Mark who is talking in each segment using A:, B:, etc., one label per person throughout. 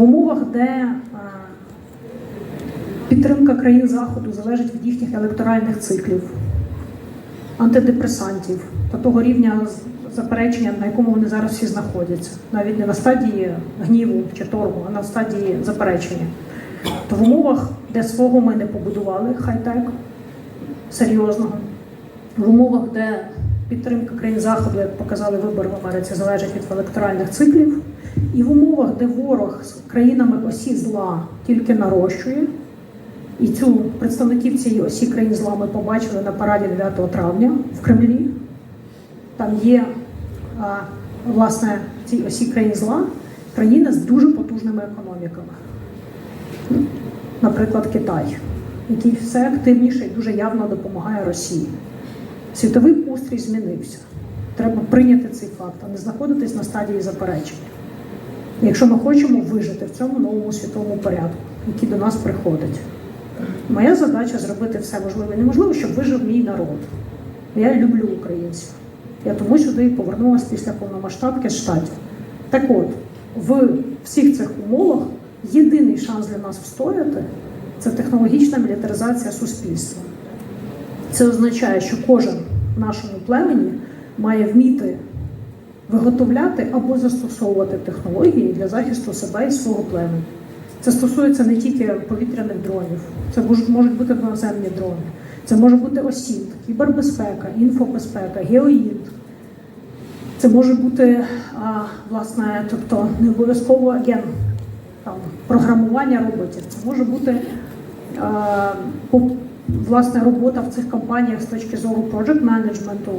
A: В умовах, де е, підтримка країн Заходу залежить від їхніх електоральних циклів, антидепресантів та того рівня заперечення, на якому вони зараз всі знаходяться, навіть не на стадії гніву чи торгу, а на стадії заперечення. То в умовах, де свого ми не побудували хай-тек серйозного, в умовах, де підтримка країн Заходу, як показали вибори в Америці, залежить від електоральних циклів, і в умовах, де ворог з країнами осі зла тільки нарощує, і цю представників цієї осі країн зла ми побачили на параді 9 травня в Кремлі. Там є а, власне в цій осі країн зла країни з дуже потужними економіками. Наприклад, Китай, який все активніше і дуже явно допомагає Росії. Світовий устрій змінився. Треба прийняти цей факт, а не знаходитись на стадії заперечення. Якщо ми хочемо вижити в цьому новому світовому порядку, який до нас приходить. Моя задача зробити все можливе і неможливе, щоб вижив мій народ. Я люблю українців. Я тому сюди повернулася після повномасштабки штатів. Так от, в всіх цих умовах єдиний шанс для нас встояти це технологічна мілітаризація суспільства. Це означає, що кожен в нашому племені має вміти виготовляти або застосовувати технології для захисту себе і свого племені. Це стосується не тільки повітряних дронів, це можуть, бути наземні дрони, це може бути осінт, кібербезпека, інфобезпека, геоїд. Це може бути а, власне, тобто не обов'язково ген там, програмування роботів. Це може бути а, власне робота в цих компаніях з точки зору project менеджменту,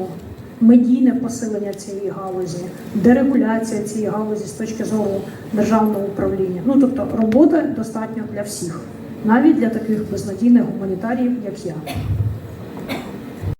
A: медійне посилення цієї галузі, дерегуляція цієї галузі з точки зору державного управління. Ну тобто роботи достатньо для всіх, навіть для таких безнадійних гуманітаріїв, як я.